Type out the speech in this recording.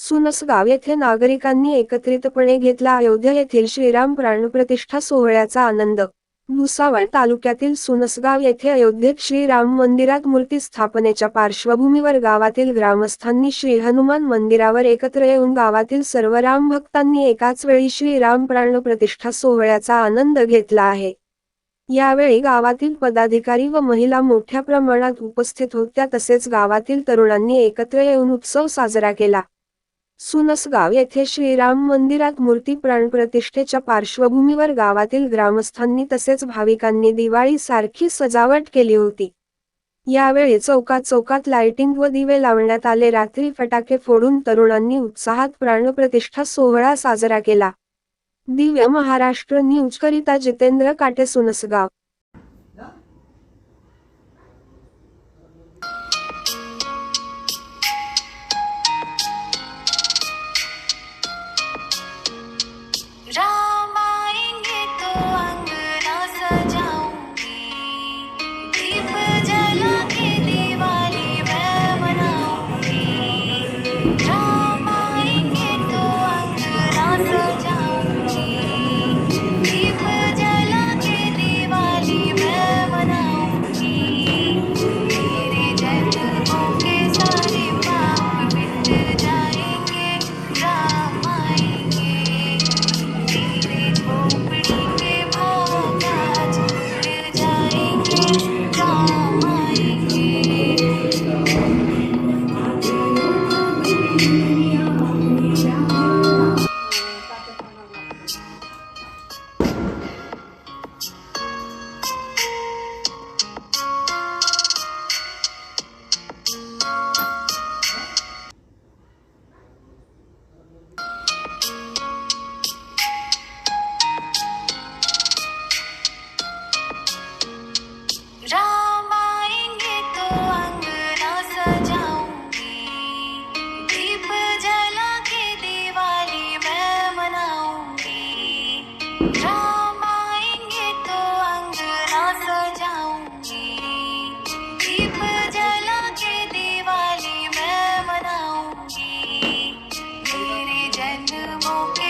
सुनसगाव येथे नागरिकांनी एकत्रितपणे घेतला अयोध्या येथील श्रीराम प्राणप्रतिष्ठा सोहळ्याचा आनंद. भुसावळ तालुक्यातील सुनसगाव येथे अयोध्येत श्रीराम मंदिरात मूर्ती स्थापनेच्या पार्श्वभूमीवर गावातील ग्रामस्थांनी श्री हनुमान मंदिरावर एकत्र येऊन गावातील सर्व राम भक्तांनी एकाच वेळी श्रीराम प्राणप्रतिष्ठा सोहळ्याचा आनंद घेतला आहे. यावेळी गावातील पदाधिकारी व महिला मोठ्या प्रमाणात उपस्थित होत्या तसेच गावातील तरुणांनी एकत्र येऊन उत्सव साजरा केला. सुनसगाव येथे श्रीराम मंदिरात मूर्ती प्राणप्रतिष्ठेच्या पार्श्वभूमीवर गावातील ग्रामस्थांनी तसेच भाविकांनी दिवाळी सारखी सजावट केली होती. यावेळी चौकात चौकात लाइटिंग व दिवे लावण्यात आले. रात्री फटाके फोडून तरुणांनी उत्साहात प्राणप्रतिष्ठा सोहळा साजरा केला. दिव्य महाराष्ट्र न्यूज करिता जितेंद्र काटे सुनसगाव. Try. Thank.